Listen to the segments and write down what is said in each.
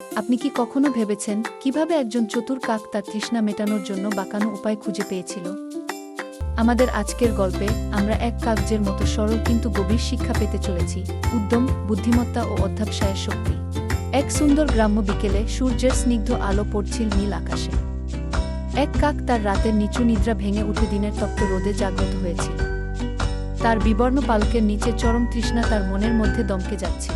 আপনি কি কখনো ভেবেছেন কীভাবে একজন চতুর কাক তার তৃষ্ণা মেটানোর জন্য বাঁকানো উপায় খুঁজে পেয়েছিল? আমাদের আজকের গল্পে আমরা এক কাগজের মতো সরল কিন্তু গভীর শিক্ষা পেতে চলেছি, উদ্যম, বুদ্ধিমত্তা ও অধ্যাবসায়ের শক্তি। এক সুন্দর গ্রাম্য বিকেলে সূর্যের স্নিগ্ধ আলো পড়ছিল নীল আকাশে। এক কাক তার রাতের নিচু নিদ্রা ভেঙে উঠে দিনের তপ্ত রোদে জাগ্রত হয়েছিল। তার বিবর্ণ পালকের নিচে চরম তৃষ্ণা তার মনের মধ্যে দমকে যাচ্ছিল।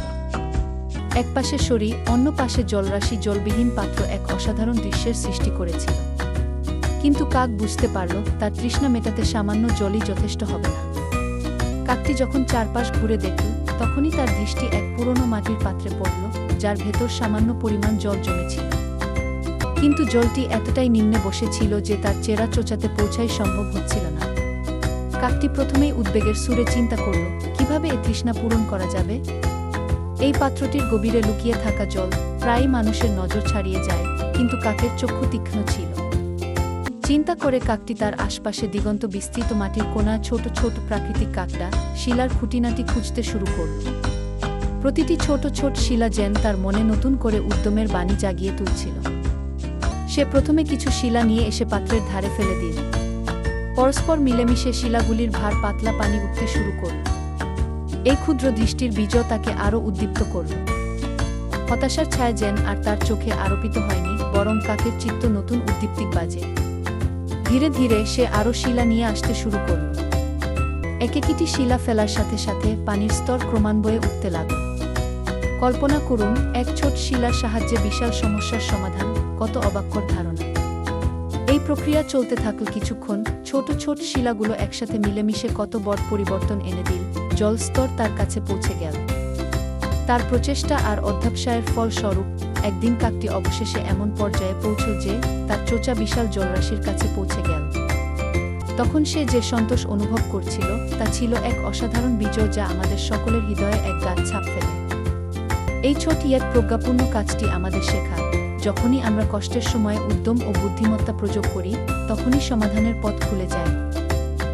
এক পাশে সরি অন্য পাশে জলরাশি জলবিহীন পাত্র এক অসাধারণ দৃশ্যের সৃষ্টি করেছিল। কিন্তু কাক বুঝতে পারল, তার তৃষ্ণা মেটাতে সামান্য জলই যথেষ্ট হবে না। কাকটি যখন চারপাশ ঘুরে দেখল, তখনই তার দৃষ্টি এক পুরনো মাটির পাত্রে পড়ল, যার ভেতর সামান্য পরিমাণ জল জমেছিল। কিন্তু জলটি এতটাই নিম্নে বসেছিল যে তার চেরা চোচাতে পৌঁছাই সম্ভব হচ্ছিল না। কাকটি প্রথমেই উদ্বেগের সুরে চিন্তা করল, কীভাবে এ তৃষ্ণা পূরণ করা যাবে? এই পাত্রটির গভীরে লুকিয়ে থাকা জল প্রায়ই মানুষের নজর ছাড়িয়ে যায়, কিন্তু কাকের চক্ষু তীক্ষ্ণ ছিল। চিন্তা করে কাকটি তার আশপাশে দিগন্ত বিস্তৃত মাটির কোনা ছোট ছোট প্রাকৃতিক কাকটা শিলার খুঁটিনাটি খুঁজতে শুরু করল। প্রতিটি ছোট ছোট শিলা যেন তার মনে নতুন করে উদ্যমের বাণী জাগিয়ে তুলছিল। সে প্রথমে কিছু শিলা নিয়ে এসে পাত্রের ধারে ফেলে দিল। পরস্পর মিলেমিশে শিলাগুলির ভার পাতলা পানি উঠতে শুরু করল। এই ক্ষুদ্র দৃষ্টির বীজও তাকে আরও উদ্দীপ্ত করল। হতাশার ছায়া যেন আর তার চোখে আরোপিত হয়নি, বরং কাকের চিত্ত নতুন উদ্দীপ্তিক বাজে। ধীরে ধীরে সে আরও শিলা নিয়ে আসতে শুরু করল। এক একটি শিলা ফেলার সাথে সাথে পানির স্তর ক্রমান্বয়ে উঠতে লাগল। কল্পনা করুন, এক ছোট শিলার সাহায্যে বিশাল সমস্যার সমাধান, কত অবাক্যর ধারণা। এই প্রক্রিয়া চলতে থাকল কিছুক্ষণ ছোট ছোট শিলাগুলো একসাথে মিলেমিশে কত বড় পরিবর্তন এনে দিল। জলস্তর তার কাছে পৌঁছে গেল। তার প্রচেষ্টা আর অধ্যাবসায়ের ফলস্বরূপ একদিন কাকটি অবশেষে এমন পর্যায়ে পৌঁছল যে তার চোচা বিশাল জলরাশির কাছে পৌঁছে গেল। তখন সে যে সন্তোষ অনুভব করছিল, তা ছিল এক অসাধারণ বিজয় যা আমাদের সকলের হৃদয়ে এক গাছ ছাপ ফেলে। এই ছোট এক প্রজ্ঞাপূর্ণ কাজটি আমাদের শেখায় যখনই আমরা কষ্টের সময়ে উদ্যম ও বুদ্ধিমত্তা প্রয়োগ করি তখনই সমাধানের পথ খুলে যায়।